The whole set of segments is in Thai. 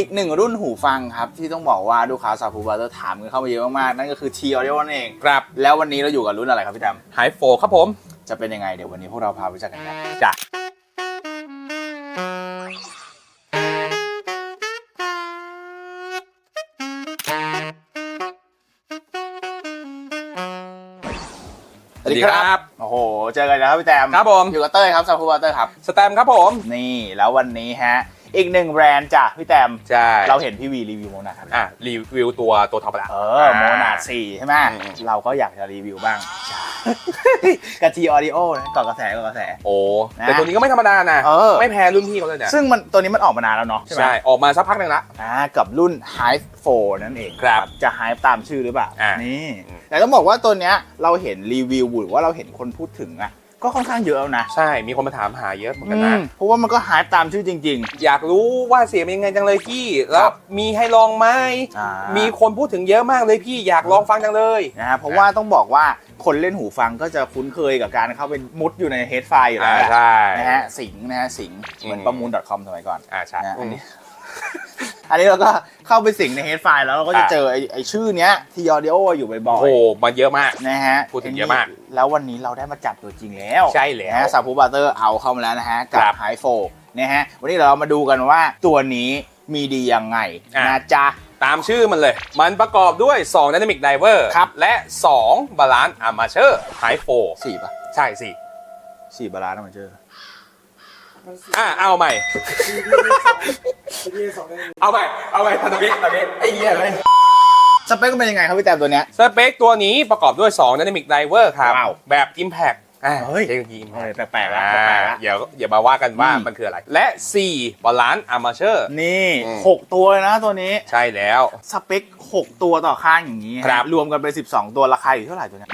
อีกหนึ่งรุ่นหูฟังครับ ที่ต้องบอกว่าลูกค้าสาวฟูบาร์เตอร์ถามกันเข้ามาเยอะมากๆ นั่นก็คือ T Audio นั่นเอง ครับ แล้ววันนี้เราอยู่กับรุ่นอะไรครับพี่ดหายโฟครับผมำจะเป็นยังไงเดี๋ยววันนี้พวกเราพาไปรู้จักกันครับจ้ะโอ้โห เจอกันแล้วครับพี่แตมครับผม อยู่กับเต้ยครับสาวฟูบาร์เตอร์ครับ สแตมป์ครับผม นี่แล้ววันนี้ฮะ อีกหนึ่งแบรนด์จ้ะพี่แตมใช่เราเห็นพี่วีรีวิวโมนาครับอะรีวิวตัวตัวท็อปละเออโมนาสี่ใช่ไหมอืมเราก็อยากจะรีวิวบ้างกับทีออดิโอนะก่อนกระแสก่อนกระแส โอ้นะแต่ตัวนี้ก็ไม่ธรรมดานะเออไม่แพ้รุ่นพี่เขาเลยนะซึ่งมันตัวนี้มันออกมานานแล้วเนาะใช่ไหมใช่ออกมาสักพักหนึ่งละอ่ากับรุ่น Hive 4นั่นเองครับจะ Hive ตามชื่อหรือเปล่าอ่านี่อืมแต่ต้องบอกว่าตัวเนี้ยเราเห็นรีวิวหรือว่าเราเห็นคนพูดถึงอะ ก็ค่อนข้างเยอะแล้วนะ ใช่ มีคนมาถามหาเยอะเหมือนกันอืนะมเพราะว่ามันก็ Hive ตามชื่อจริง อยากรู้ว่าเสียงเป็นยังไงจังเลยพี่ แล้ควรับ มีให้ลองไหมอ่ามีมีคนพูดถึงเยอะมากเลยพี่อยากลองฟังจังเลยๆนะฮะเพราะว่าต้องบอกว่าคนเล่นหูฟังก็จะคุ้นเคยกับการเข้าไปมุดอยู่ใน Head f i อยู่แล้วอ่าแหละใช่ นะฮะสิงห์นะฮะสิงห์เหมือนอืม ประมูล .com สมัยก่อน อ่าใช่นะอันนี้ อันนี้เราก็เข้าไปสิงใน Head f i แล้วเราก็จะอ่าเจอไอ้ไอ้ชื่อเนี้ยทีออดิโออยู่บ่โอ้อยโหมันเยอะมาก ๆนะฮะพูดถึงเยอะมาก แล้ววันนี้เราได้มาจับตัวจริงแล้วใช่แล้ว นะฮะซาพูบาร์เตอร์เอาเข้ามาแล้วนะฮะกัครับบไฮโฟนะฮะวันนี้เรามาดูกันว่าตัวนี้มีดียังไงอะ นะจ๊ะ ตามชื่อมันเลย มันประกอบด้วย 2 Dynamic Diver ครับ และ 2 Balance Armature High สี่ป่ะ4ใช่สิสี่บาลานซ์นะมันเจอ อะเอาใหม่เอาใหม่ เอาใหม่ทันทีทันทีไอ้เหี้ยเลยสเปคมันเป็นยังไงครับพี่แต้มตัวเนี้ย สเปคตัวนี้ประกอบด้วย2 Dynamic Diver ครับ ว้าว แบบ Impact อะเฮ้ย เทคโนโลยีเฮ้ย Impact แปลกๆแล้วอ่าแปลกๆแล้วเดี๋ยวเดี๋ยวมาว่ากันว่าอืม มันคืออะไร และ4 Balance Armature นี่อืม หกตัวเลยนะตัวนี้ ใช่แล้ว สเปคหกตัวต่อข้างอย่างนี้ฮะครับ รวมกันเป็น 12 ตัวราคาอยู่เท่าไหร่ตัวเนี้ย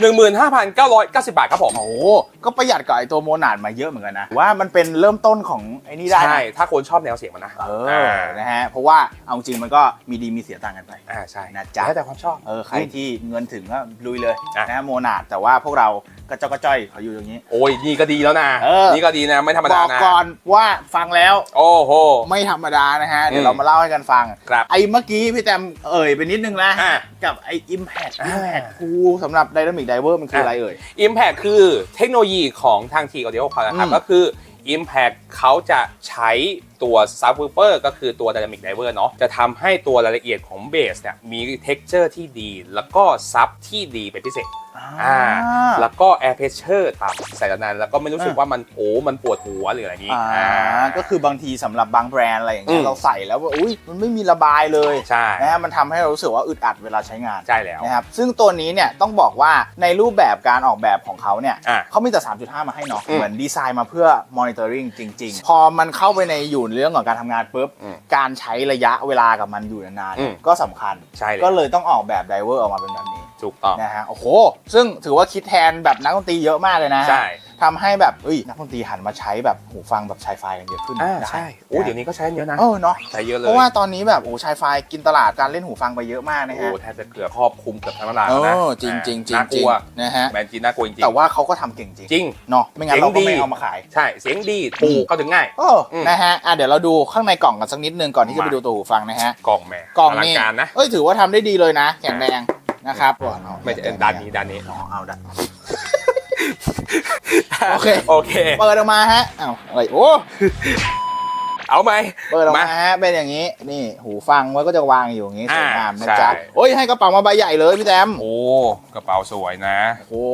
15,990 บาทครับผม โอ้โหก็ประหยัดกับไอตัวโมนาดมาเยอะเหมือนกันนะ ว่ามันเป็นเริ่มต้นของไอ้นี่ได้นะใช่ ถ้าคนชอบแนวเสียงมันนะเออนะฮะ เพราะว่าเอาจริงมันก็มีดีมีเสียต่างกันไป อ่าใช่นะจ๊ะ แล้วแต่ความชอบ เออใครที่เงินถึงก็ลุยเลยอะ นะฮะโมนาดแต่ว่าพวกเรา ก็เจ้าก็จ้อยเขาอยู่อย่างนี้ โอ้ยนี่ก็ดีแล้วนะเออ นี่ก็ดีนะไม่ธรรมบดาอกนะก่อนว่าฟังแล้วโอ้โห ไม่ธรรมดานะฮะ เดี๋ยวอืมเรามาเล่าให้กันฟัง ครับไอ้เมื่อกี้พี่แตมเอ่ยไปนิดนึงแล้วอะ กับไอ้ Impact อ่า Impact คูสำหรับ Dynamic Diver มันคืออะไรเอ่ย Impact คือเทคโนโลยีของทาง T Audio เขานะครับ อืมก็คือ Impact เขาจะใช้ตัว Subwoofer ก็คือตัว Dynamic Driver เนาะจะทำให้ตัวรายละเอียดของเบสเนี่ยมี texture ที่ดี แล้วก็ซับที่ดีเป็นพิเศษ อ่าแล้วก็ air pressure ต่ำใส่นานแล้วก็ไม่รู้สึกอ่าว่ามันโอ้มันปวดหัวหรืออะไรอย่างนี้อ่าอ่าก็คือบางทีสำหรับบางแบรนด์อะไรอย่างเงี้อืยมเราใส่แล้วว่าอุ้ยมันไม่มีระบายเลยใช่นะฮะมันทำให้เรารู้สึกว่าอึดอัดเวลาใช้งานใช่แล้วนะครับซึ่งตัวนี้เนี่ยต้องบอกว่าในรูปแบบการออกแบบของเขาเนี่ยอะเขามีแต่ 3.5 มาให้เนาะอืมเหมือนดีไซน์มาเพื่อ monitoring จริง ๆ พอมันเข้าไปในอยู่ในเรื่องของการทำงานปุ๊บอืมการใช้ระยะเวลากับมันอยู่นานอืมๆก็สำคัญใช่เลยก็เลยต้องออกแบบไดเวอร์ออกมาเป็นแบบนี้ ถูกต้องนะฮะโอ้โห ซึ่งถือว่าคิดแทนแบบนักดนตรีเยอะมากเลยนะใช่ทำให้แบบเอ้ยนักดนตรีหันมาใช้แบบหูฟังแบบชายไฟกันเยอะขึ้นอ่าได้ใช่โอ้เดี๋ยวนี้ก็ใช้เยอะนะเออเนาะใช้เยอะเลเพยราะว่าตอนนี้แบบโอ้ชายไฟกินตลาดการเล่นหูฟังไปเยอะมากนะโอ้ฮะแทบจะเกือบครอบคลุมเกือบทั้งตลาดเอแล้วนะอจริงจริงจริงน่ากจริลังวนะฮะแบรนด์จีนน่ากลัวจริงๆแต่ว่าเขาก็ทำเก่งจริงจริงเนาะไม่งั้นเราก็เจ๋งดีไม่เอามาขายใช่เสียงดีถูกเข้าถึงง่ายโอ้อืมนะฮะอะเดี๋ยวเราดูข้างในกล่องกันสักนิดนึงก่อนที่จะมาไปดูตัวหูฟังนะฮะกล่องแหม่กล่องลันี่การนะเอ้ยถือว่าทำได้ดีเลยนะแข็งแรง นะครับเอาไม่ใช่ด้านนี้ด้านนี้อ๋อเอาด้านโอเคโอเค เปิดออกมาฮะอ้าวอะไรโอ้ เอาไหมเปิดออกมามาฮะเป็นอย่างนี้นี่หูฟังไว้ก็จะวางอยู่อย่างนี้สวยงามนะอ่าจ๊ะใช่โอ้ยให้กระเป๋ามาใบใหญ่เลยพี่แตมโอ้กระเป๋าสวยนะโอ้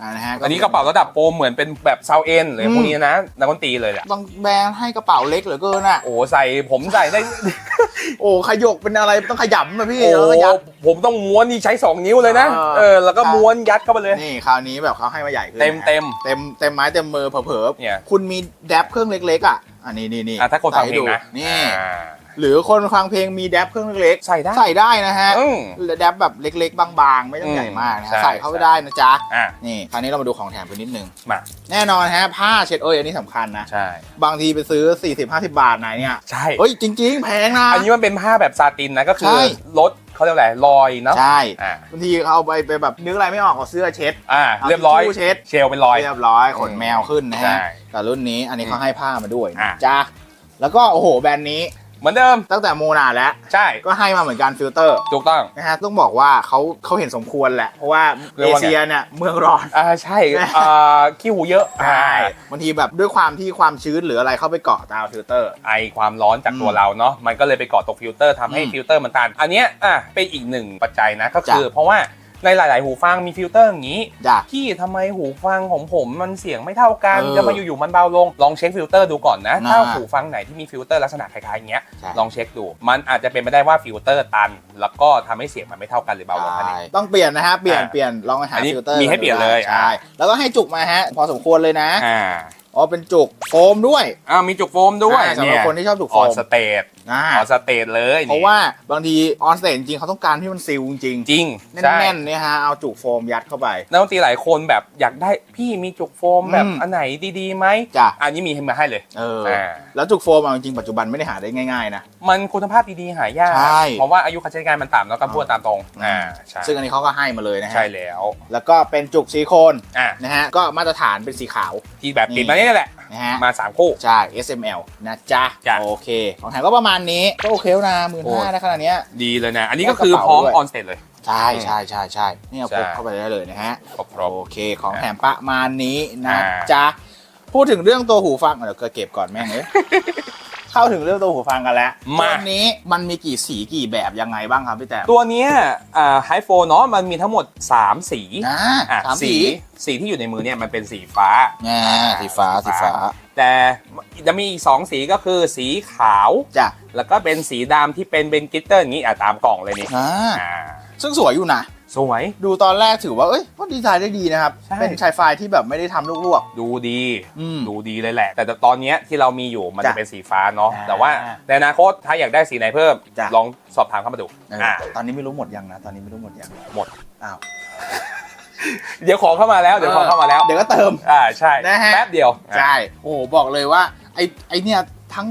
อ่านะฮะอันนี้กระเป๋าระดับโปรเหมือนเป็นแบบซาวเอ็นหรือพวกนี้นะนักดนตรีเลยแหละบางแบรนด์ให้กระเป๋าเล็กเหลือเกินอะโอ้ใส่ผมใส่ได้ โอ้ขยกเป็นอะไรต้องขยำอะพี่โอ้แล้วก็ยัดผมต้องม้วนนี่ใช้ 2 นิ้วเลยนะเออเออแล้วก็ม้วนยัดเข้าไปเลยนี่คราวนี้แบบเขาให้มาใหญ่ขึ้นเต็มนะฮะเต็มเต็มเต็มไม้เต็มมือเผลอเนี่ยๆคุณมีแดบเครื่องเล็กๆอะ อันนี้นี่นี่อะถ้าคนฟังเพลงนะใส่ให้ดูนี่ อ่า หรือคนฟังเพลงมีแดบเครื่องเล็กใส่ได้ๆใส่ได้นะฮะอืม แดบแบบเล็ก ๆ บางๆ ไม่ต้องอืมใหญ่มากนะใช่ฮะใส่เข้าไปได้นะจ๊ะ อะนี่ คราวนี้เรามาดูของแถมไปนิดนึง มา แน่นอนฮะ ผ้าเช็ดเอ้ยอันนี้สำคัญนะ ใช่ บางทีไปซื้อ 40-50 บาทไหนเนี่ย ใช่ เฮ้ย จริง ๆ แพงนะ อันนี้มันเป็นผ้าแบบซาตินนะก็คืใช่อลด เขาเรียกว่าอะไรรอยเนาะใช่อ่าบางทีเอาไปไปแบบนึกอะไรไม่ออกเอาเสื้อเช็ด อ่าเอาเรียบร้อยทิชชู่เช็ด เชลเป็นรอย เรียบร้อยขนแมวขึ้นนะใช่ฮะแต่รุ่นนี้อันนี้เขาให้ผ้ามาด้วยอะนะจ้าแล้วก็โอ้โหแบรนด์นี้ เหมือนเดิม ตั้งแต่โมนาแล้ว ใช่ก็ให้มาเหมือนกันฟิลเตอร์ถูกต้อง นะฮะต้องบอกว่าเขาเขาเห็นสมควรแหละ เพราะว่าเรียเอกว่าไงเชียเนี่ยเมืองร้อน อ่าใช่อ่าขี้หูเยอะใช่บางทีแบบด้วยความที่ความชื้นหรืออะไรเข้าไปเกาะตามฟิลเตอร์ ไอความร้อนจากตัวอืมเราเนาะมันก็เลยไปเกาะตรงฟิลเตอร์ทำให้อืมฟิลเตอร์มันตัน อันเนี้ยอะเป็นอีกหนึ่งปัจจัยนะก็คือจ้ะเพราะว่า ในหลาย ๆ หูฟังมีฟิลเตอร์อย่างนี้ จ้ะ พี่ทำไมหูฟังของผมมันเสียงไม่เท่ากันเออจะมาอยู่ ๆ มันเบาลง ลองเช็คฟิลเตอร์ดูก่อนนะ นะถ้าหูฟังไหนที่มีฟิลเตอร์ลักษณะคล้าย ๆ อย่างเงี้ย ใช่ ลองเช็คดู มันอาจจะเป็นไปได้ว่าฟิลเตอร์ตัน แล้วก็ทำให้เสียงมันไม่เท่ากันหรือเบาลงนั่นเองต้องเปลี่ยนนะฮะ เปลี่ยนอ่าเปลี่ยนลองไปหาอันนี้ฟิลเตอร์มีให้เปลี่ยนเลยใช่อ่า แล้วก็ให้จุกมาฮะ พอสมควรเลยนะ อ่า อ๋อเป็นจุกโฟมด้วยอ่ามีจุกโฟมด้วยอ่าสำหรับคนที่ชอบจุกโฟออนมสเตทอ่าออนสเตทเลยเพราะว่าบางทีออนสเตจจริงๆเขาต้องการที่มันซิลจริงจริงๆใช่แน่นๆเนี่ยฮะเอาจุกโฟมยัดเข้าไป นักดนตรีหลายคนแบบอยากได้พี่มีจุกโฟมแบบอืม อันไหนดีๆไหมจ้ะอันนี้มีให้มาให้เลย เอออ่าแล้วจุกโฟมเอาจริงๆปัจจุบันไม่ได้หาได้ง่ายๆนะ มันคุณภาพดีๆหายากใช่เพราะว่าอายุการใช้งานมันต่ำแล้วก็พูดตามตรงอ่าใช่ซึ่งอันนี้เขาก็ให้มาเลยนะฮะใช่แล้วแล้วก็เป็นจุกซิลิโคนอะนะฮะก็มาตรฐานเป็นสีขาว ที่แบบติดนี่มาเนี่ยแหละ นะฮะ มา3คู่ ใช่ SML นะจ๊ะ จ้ะ โอเค ของแถมก็ประมาณนี้ ก็โอเคแล้วนะหมื่นโอ้ห้านะขนาดเนี้ย ดีเลยนะ อันนี้ก็คือพร้อมกระเป๋าด้วยออนสเตจเลย ใช่ใช่ใช่ใช่นี่เอาใช่ พกเข้าไปได้เลยนะฮะ ครบครบ โอเค ของแถมประมาณนี้นะอ่า จ๊ะ พูดถึงเรื่องตัวหูฟังเดี๋ยวก็เก็บก่อนแม่งเอ้ย เข้าถึงเรื่องตัวหูฟังกันแล้วมา ตัวนี้มันมีกี่สีกี่แบบยังไงบ้างครับพี่แต้มตัวเนี้ยอ่าไฮโฟนเนาะมันมีทั้งหมด 3 สีนะอะสามสี สีที่อยู่ในมือเนี่ยมันเป็นสีฟ้าอ่าสีฟ้าสีฟ้า แต่จะมีอีก2สีก็คือสีขาวจ้ะแล้วก็เป็นสีดำที่เป็นเบนกิตเตอร์อย่างนี้อะตามกล่องเลยนี่อ่าอ่าซึ่งสวยอยู่นะ สวย ดูตอนแรกถือว่าเอ้ยก็ดีไซน์ได้ดีนะครับ ใช่ เป็นชายไฟที่แบบไม่ได้ทำลวก ดูดีๆอืมดูดีเลยแหละ แต่ตอนเนี้ยที่เรามีอยู่มันจ้ะจะเป็นสีฟ้าเนาะ อ่าแต่ว่าในอนาคตถ้าอยากได้สีไหนเพิ่ม จ้ะ ลองสอบถามเข้ามาดูเอออ่าตอนนี้ไม่รู้หมดยังนะตอนนี้ไม่รู้หมดยังหมด อ้าวเดี๋ยวของเข้ามาแล้ว เดี๋ยวของเข้ามาแล้ว เดี๋ยวก็เติม อ่าใช่ นะฮะ แป๊บเดียว ใช่โอ้โหบอกเลยว่าไอไอเนี่ยทั้ง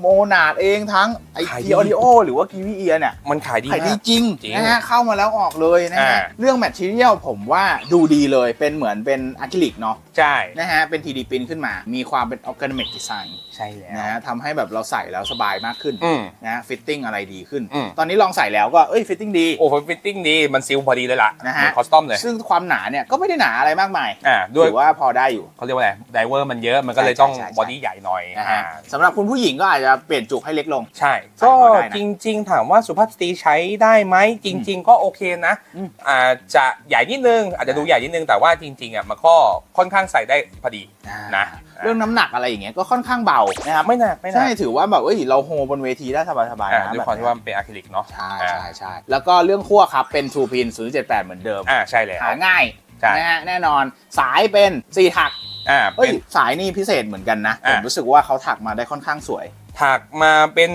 โมนาดเองทั้งไอขายดีทีออดิโอหรือว่ากีวีเอียเนี่ยมันขายดีขายดีมาก จริงจริงนะฮะเข้ามาแล้วออกเลยนะฮะอ่า เรื่องแมทเทียลผมว่าดูดีเลยเป็นเหมือนเป็นอะคริลิกเนาะใช่ นะฮะเป็น 3D พิมพ์ขึ้นมา มีความเป็นออ g แกนิกดีไซน์ใช่แล้ว นะฮะทำให้แบบเราใส่แล้วสบายมากขึ้นอืม นะฮะฟิตติ้งอะไรดีขึ้น อืม ตอนนี้ลองใส่แล้วก็เอ้ยฟิตติ้งดี โอ้โหฟิตติ้งดี มันซิลพอดีเลยล่ะนะฮะ เหมือนคอสตอมเลย ซึ่งความหนาเนี่ยก็ไม่ได้หนาอะไรมากมายอ่า ด้วยถือว่าพอได้อยู่ เขาเรียกว่าอะไรไดเวอร์มันเยอะ มันก็เลยใช่ต้องใช่ใช่ บอดี้ใหญ่หน่อยนะฮะอ่า สำหรับคุณผู้หญิงก็อาจจะเปลี่ยนจุกให้เล็กลง ใช่ ใส่ก็มาได้นะจริง ๆ ถามว่าสุภาพสตรีใช้ได้ไหมจริง ๆ ก็โอเคนะอืม อาจจะใหญ่นิดนึงอาจจะดูใหญ่นิดนึงแต่ว่าจริง ๆอะมันก็ค่อนข้างใส่ได้พอดีนะเรื่องน้ำหนักอะไรอย่างเงี้ยก็ค่อนข้างเบานะครับไม่หนักไม่หนัใช่กถือว่าแบบเอ้ยเราโฮบนเวทีได้สบายๆอ่านะด้วยความที่ว่ามันเป็นอะคริลิกเนาะใช่อ่าใช่ใช่แล้วก็เรื่องขั้วครับเป็น True Pin 078 เหมือนเดิม อ่าใช่แล้วหาง่ายใช่นะฮะแน่นอนสายเป็น4ถักอ่าเอ้ยเป็นสายนี่พิเศษเหมือนกันนะอ่าผมรู้สึกว่าเขาถักมาได้ค่อนข้างสวย ถักมาเป็น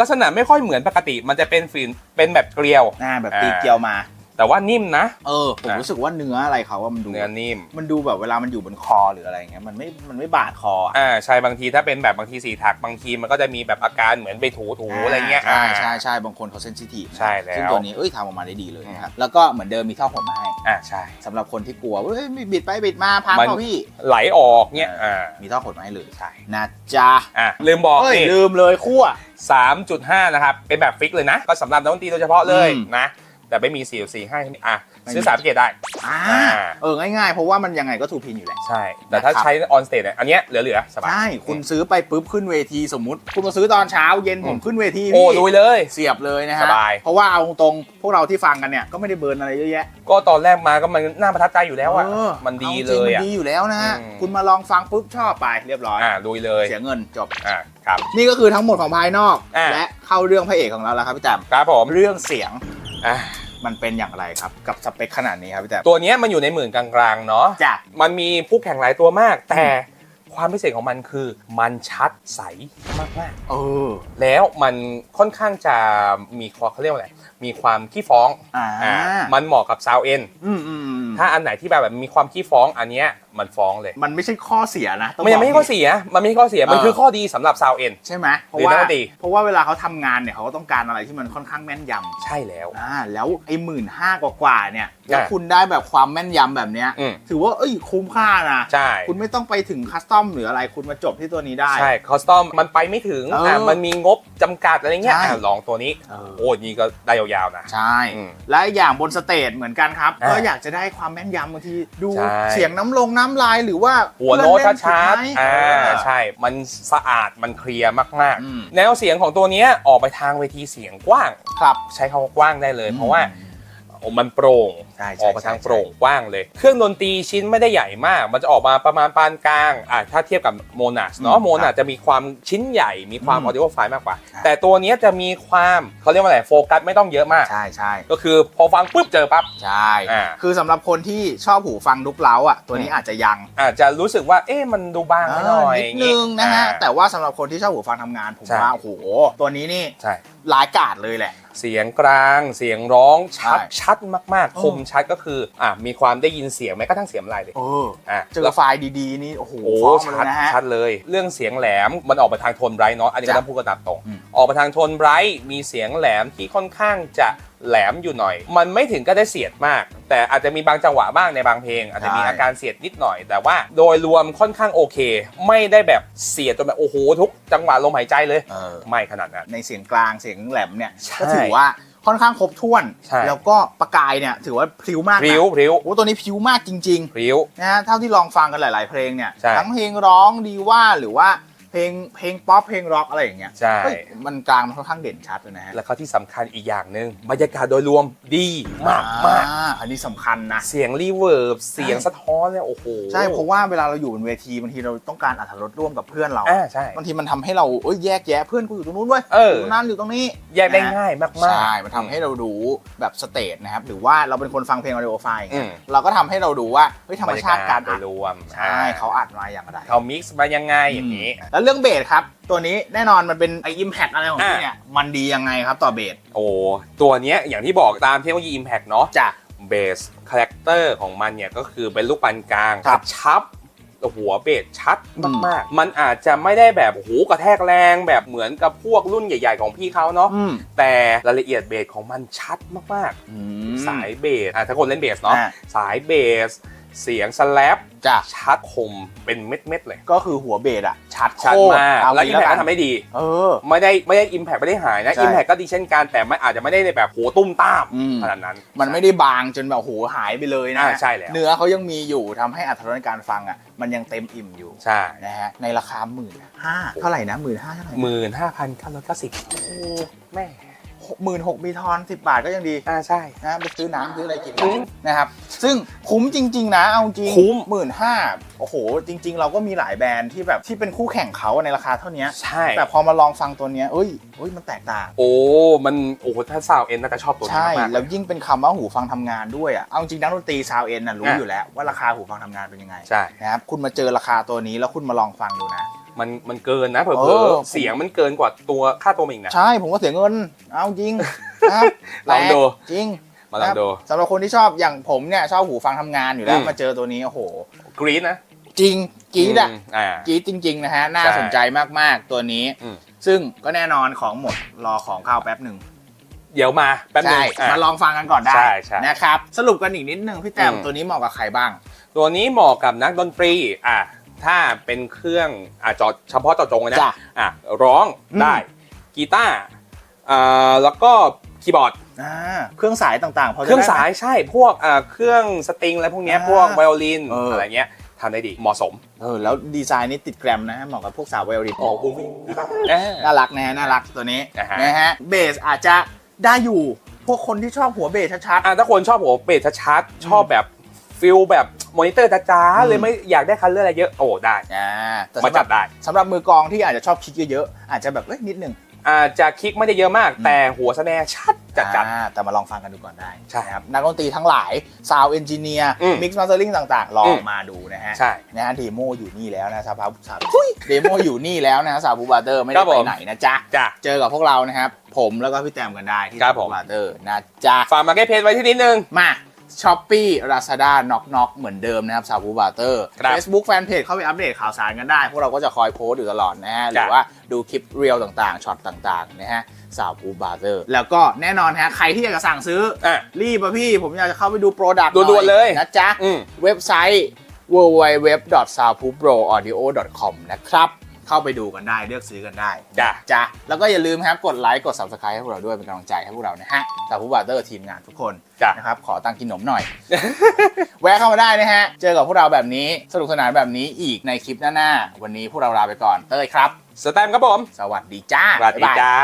ลักษณะไม่ค่อยเหมือนปกติ มันจะเป็นฟินเป็นแบบเกลียวนะแบบอ่าตีเกลียวมา แต่ว่านิ่มนะ เออผมอ่ารู้รู้สึกว่าเนื้ออะไรเขาว่ามันดูเนื้อนิ่ม มันดูแบบเวลามันอยู่บนคอหรืออะไรอย่างเงี้ยมันไม่มันไม่บาดคออะอ่าใช่บางทีถ้าเป็นแบบบางทีสีถักบางทีมันก็จะมีแบบอาการเหมือนไปถูถูอะไรเงี้ยใช่อ่าใช่ใช่บางคนเขาเซนซิทีฟใช่แล้วซึ่งตัวนี้เอ้ยทำออกมาได้ดีเลยนะครับแล้วก็เหมือนเดิมมีท่อผมมาให้อ่าใช่สำหรับคนที่กลัวว่าเอ้ยไม่บิดไปบิดมาพังมันเปล่าพี่ไหลออกเงี้ยอ่ามีท่อขนมาให้เลยใช่นะจ๊ะอะลืมบอกเอ้ยนี่ลืมเลยขั้ว3.5นะครับเป็นแบบฟิกเลยนะ ก็สำหรับนักดนตรีโดยเฉพาะเลยอืมนะ แต่ไม่มี4 4ให้อะไม่มีซื้อ3เกตได้อ่าอ่าเออง่ายๆ เพราะว่ามันยังไงก็ทูพินอยู่แหละ ใช่ แต่ถ้านะครับใช้ออนสเตจเนี่ยอันเนี้ยเหลือๆสบาย ใช่ คุณซื้อไปปุ๊บขึ้นเวทีสมมุติ คุณมาซื้อตอนเช้าเย็นผมขึ้นเวทีโอ้พี่ลุยเลย เสียบเลยนะฮะสบาย เพราะว่าเอาตรงๆพวกเราที่ฟังกันเนี่ยก็ไม่ได้เบิร์นอะไรเยอะแยะ ก็ตอนแรกมาก็มันน่าประทับใจอยู่แล้วอะเออมันดีอาจเลริงยมันอะดีอยู่แล้วนะฮะอืมคุณมาลองฟังปุ๊บชอบไปเรียบร้อยอ่าลุยเลยเสียเงินจบอ่าครับนี่ก็คือทั้งหมดของภายนอกอะและเข้าเรื่องพระเอกของเราแล้วครับพี่แต้มครับผมเรื่องเสียง อะมันเป็นอย่างไรครับ กับสเปคขนาดนี้ครับพี่แต้มตัวเนี้ยมันอยู่ในหมื่นกลางๆเนาะจ้ะมันมีผู้แข่งหลายตัวมาก แต่ความพิเศษของมันคือ มันชัดใสมากๆ เออ แล้วมันค่อนข้างจะมีความเขาเรียกว่าอะไรมีความขี้ฟ้องอ่า อ่ามันเหมาะกับซาวเอ็นอืมอืมอืมถ้าอันไหนที่แบบแบบมีความขี้ฟ้องอันเนี้ยมันฟ้องเลย มันไม่ใช่ข้อเสียนะต้องมันยังไม่ใช่บข้อกเสีย มันไม่ใช่ข้อเสีย มันเออ คือข้อดีสำหรับซาวเอ็น ใช่ไหมเพราะหรือว่านักดนตรีเพราะว่าเวลาเขาทำงานเนี่ยเขาก็ต้องการอะไรที่มันค่อนข้างแม่นยำใช่แล้ว อ่าแล้วไอ้หมื่นห้ากว่าๆเนี่ยแล้วอะคุณได้แบบความแม่นยำแบบเนี้ยอืม ถือว่าเอ้ยคุ้มค่านะใช่ คุณไม่ต้องไปถึงคัสตอมหรืออะไรคุณมาจบที่ตัวนี้ได้ ใช่คอสตอมมันไปไม่ถึงเอออ่อะมันมีงบจำกัดอะไรเงี้ยใช่ อะลองตัวนี้ เออ โอ้นี่ก็ได้ยาวๆนะ ใช่ อืมและอีกอย่างบนสเตจเหมือนกันครับอะก็อยากจะได้ความแม่นยำบางทีดูใช่ เสียงน้ำลงน้ำลายหรือว่าหัวโน้ตเพื่อเล่ชัดผิไหม ๆอ่าเออใช่ มันสะอาดมันเคลียร์มากอืม ๆ แนวเสียงของตัวเนี้ยออกไปทางเวทีเสียงกว้าง ครับ ใช้คำว่ากว้างได้เลย เพราะว่าโอ้มั นโปร่งใช่ใช่ออกไปทางใช่ โปร่งกว้างเลย เครื่องดนตรีชิ้นไม่ได้ใหญ่มาก มันจะออกมาประมาณปานกลางอะถ้าเทียบกับโมนัสเนาะอืมโมนัสจะมีความชิ้นใหญ่ มีความอือมอดิโอไฟล์มากกว่า ครับ แต่ตัวเนี้ยจะมีความเขาเรียกว่าอะไรโฟกัสไม่ต้องเยอะมาก ใช่ใช่ก็คือพอฟังปุ๊บเจอปั๊บ ใช่ อ่า คือสำหรับคนที่ชอบหูฟังลุกเล้าอะตัวนี้อืมอาจจะยังอาจจะรู้สึกว่าเอ๊ะมันดูบางไปหน่อยนิดนึงนะฮะอ่าแต่ว่าสำหรับคนที่ชอบหูฟังทำงานผมใช่ ว่าโอ้โหตัวนี้นี่ ใช่ หลายกาดเลยแหละ เสียงกลางเสียงร้องชัดใช่ชัดมากเออๆคมชัดก็คืออะมีความได้ยินเสียงแม้กระทั่งเสียงอะไรเลยเออ อะเจอไฟล์ดีๆ นี่ โอ้โหโอ้ฟ้องมาชัเลดยนะฮะ ชัดเลย เรื่องเสียงแหลมมันออกไปทางโทนไบรท์เนาะอันนี้ก็จ้ะต้องพูดกันตามตรง อืม ออกไปทางโทนไบรท์มีเสียงแหลมที่ค่อนข้างจะ แหลมอยู่หน่อย มันไม่ถึงก็ได้เสียดมาก แต่อาจจะมีบางจังหวะบ้างในบางเพลง อาจจะมีอาการเสียดนิดหน่อย แต่ว่าโดยรวมค่อนข้างโอเค ไม่ได้แบบเสียดจนแบบโอ้โหทุกจังหวะลมหายใจเลยเออ ไม่ขนาดนั้น ในเสียงกลางเสียงแหลมเนี่ยใช่ก็ถือว่าค่อนข้างครบถ้วน ใช่ แล้วก็ประกายเนี่ยถือว่าพลิ้วมากพนะริ้วพริ้วโอ้ตัวนี้พลิ้วมากจริงพริ้ว ๆนะฮะเท่าที่ลองฟังกันหลาย ๆ เพลงเนี่ยใช่ ทั้งเพลงร้องดีว่าหรือว่าเพ ลงเพลงป๊อปเพลงร็อกอะไรอย่างเงี้ยใช่ เฮ้ยมันกลางมันค่อนข้างเด่นชัดเลยนะฮะแล้วก็ที่สำคัญอีกอย่างหนึ่งบรรยากาศโดยรวมดีมากมากอ่อันนี้สำคัญนะเสียงรีเวิร์บเสียงสะท้อนเนี่ยโอ้โหใช่เพราะว่าเวลาเราอยู่บนเวทีบางทีเราต้องการอัธรสร่วมกับเพื่อนเราอ่าใช่ บางทีมันทำให้เราเอ้ยแยกแยะเพื่อนกูอยู่ตรงนู้นเว้ยเออยู่ตรงนั้นอยู่ตรงนี้แยกได้นะฮะ ง่ายมากๆ ใช่ มันทำให้เรารู้แบบสเตจนะครับ หรือว่าเราเป็นคนฟังเพลงออดิโอไฟล์อืม เราก็ทำให้เราดูว่าเฮ้ยธรรมชาติการบยอัดโดยรวมใช่เขาอัดมาอย่างไรเขามิกซ์มายังไงอย่างนี้ แล้วเรื่องเบสครับ ตัวนี้แน่นอนมันเป็นไออิมแพกอะไรของพี่อะเนี่ยมันดียังไงครับต่อเบสโอ้ตัวเนี้ยอย่างที่บอกตามเทคโนโลยี Impact เนาะจ้ะเบสคาแรคเตอร์ของมันเนี่ยก็คือเป็นลูกปันกลางครับชับหัวเบสชัดอืมมากๆ มันอาจจะไม่ได้แบบโอ้โหกระแทกแรงแบบเหมือนกับพวกรุ่นใหญ่ ๆ ของพี่เขาเนาะอืมแต่รายละเอียดเบสของมันชัดมากอืๆมสายเบสอะถ้าคนเล่นเบสเนาะอะสายเบส เสียงสแลปจ้ะชัดคมเป็นเม็ดๆเลย ก็คือหัวเบสอะชัดชัดโคตรมากเอาแล้วงี้อิมแพแล้วคกัก็นทำได้ดี เออ ไม่ได้ไม่ได้อิมแพคไม่ได้หายนะใช่ อิมแพคก็ดีเช่นกันแต่ไม่อาจจะไม่ได้แบบโหตุ้มตามอืมขนาดนั้น มันไม่ได้บางจนแบบโหหายไปเลยนะอ่าใช่แล้ว เนื้อเขายังมีอยู่ทำให้อัตรสในการฟังอะมันยังเต็มอิ่มอยู่ใช่นะฮะในราคาหมื่นห้าเท่าไหร่นะหมื่นห้าเท่าไหร่หมื่นห้าพันเก้าร้อยเก้าสิบโอ้แม่ หมื่นหกมีทอนสิบบาทก็ยังดีอ่าใช่ นะไปซื้อน้ำซื้ออะไรกินอืมนะครับ ซึ่งคุ้มจริง ๆ นะเอาจริงคุ้ม หมื่นห้าโอ้โห จริง ๆ เราก็มีหลายแบรนด์ที่แบบที่เป็นคู่แข่งเขาในราคาเท่านี้ใช่ แต่พอมาลองฟังตัวเนี้ยเอ้ยเอ้ยมันแตกต่าง โอ้ มันโอ้ถ้าซาวเอ็นน่าจะชอบตัวนี้ใช่ มากๆ แล้วยิ่งเป็นคำว่าหูฟังทำงานด้วยอะเอาจริงนักดนตรีซาวเอ็นน่ะรู้อะ อยู่แล้วว่าราคาหูฟังทำงานเป็นยังไงใช่ นะครับคุณมาเจอราคาตัวนี้แล้วคุณมาลองฟังดูนะ มันมันเกินนะเผลเอออ ๆเสียงมันเกินกว่าตัวค่าตัวมันอีกนะ ใช่ผมก็เสียเงิน เอาจริงนะครับลองดู จริงมาลองดู นะครับสำหรับคนที่ชอบอย่างผมเนี่ยชอบหูฟังทำงานอยู่แล้วอืม มาเจอตัวนี้โอ้โห กรีนนะจริงกรีดอะมอ่า กรีดจริง ๆ นะฮะ น่าใช่สนใจมากๆตัวนี้ อืม ซึ่งก็แน่นอนของหมดรอของเข้าแป๊บหนึ่ง เดี๋ยวมาแป๊บนึใช่งอะ มาลองฟังกันก่อนได้ใช่ใช่นะครับ สรุปกันอีกนิดนึงพี่แต้มอืม ตัวนี้เหมาะกับใครบ้าง ตัวนี้เหมาะกับนักดนตรีอะ ถ้าเป็นเครื่องอะจอเฉพาะเจาะจงเลยนะจ้ะอะร้องอืมได้กีตาร์อ่าแล้วก็คีย์บอร์ด อ่าเครื่องสายต่างๆพอจะเครื่องได้ไหมสายใช่พวกอ่าเครื่องสตริงอะไรพวกเนี้ยอ่าพวกไวโอลินเอออ อะไรเงี้ยทำได้ดีเหมาะสมเออแล้วดีไซน์นี่ติดแกรมนะฮะเหมาะกับพวกสาวไวโอลินเออ น่ารักนะฮะน่ารักตัวนี้อ่าฮะ นะฮะเบสอาจจะได้อยู่พวกคนที่ชอบหัวเบสชัด อะถ้าคนชอบหัวเบสชัดๆชอบแบบฟิลแบบ มอนิเตอร์จ้าอืมๆเลยไม่อยากได้คัลเลอร์อะไรเยอะโอ้ได้ๆอ่าแต่มาสำหจัรับบได้ สำหรับมือกลองที่อาจจะชอบคลิกเยอะๆ อาจจะแบบเอ้ยนิดนึง อาจจะคลิกไม่ได้เยอะมาก อืม แต่หัวสแนร์ชัดจัดจัด อ่าแต่มาลองฟังกันดูก่อนได้ใช่นะครับนักดนตรีทั้งหลายซาวเอนจิเนียร์อืมมิกซ์มาสเตอร์ลิงต่างๆ ลออืงม มาดูนะฮะใช่ นะฮะเดโมอยู่นี่แล้วนะสาภาสาเดโมอยู่นี่แล้วนะฮะสาวบูบาเตอร์ไม่ครัได้บไปผมไหนนะจ๊ะ จ้ะ เจอกับพวกเรานะครับ ผมแล้วก็พี่แตมกันได้ที่ครัสาบผมบูบาเตอร์นะจ๊ะ ฝากมาแก้เพจไว้ที่นิดนึง มา ช้อปปี้ลาซาด้าน็อกน็อกเหมือนเดิมนะครับซาบูบาเตอร์ครับ Facebook Fanpage เข้าไปอัปเดตข่าวสารกันได้ พวกเราก็จะคอยโพสต์อยู่ตลอดนะฮะ หรือจ้ะว่าดูคลิปเรียลต่างๆ ช็อตต่างๆ นะฮะซาบูบาเตอร์ แล้วก็แน่นอนฮะ ใครที่อยากจะสั่งซื้ออะรีบอะพี่ ผมอยากจะเข้าไปดูโปรดักต์ด่วนๆเลยนะจ๊ะอืมเว็บไซต์ www.soundproaudio.com นะครับ เข้าไปดูกันได้เลือกซื้อกันได้จ้ะจ้ะแล้วก็อย่าลืมครับกดไลค์กด subscribe ให้พวกเราด้วยเป็นกำลังใจให้พวกเรานะฮะซาบูบาเตอร์ทีมงานทุกคนจ้ะ นะครับขอตังค์กินขนมหน่อย แวะเข้ามาได้นะฮะ เจอกับพวกเราแบบนี้สนุกสนานแบบนี้อีกในคลิปหน้าๆวันนี้พวกเราลาไปก่อนเต้ยครับ สแตมป์ครับผม สวัสดีจ้าสวัสดีบ๊ายบาย จ้า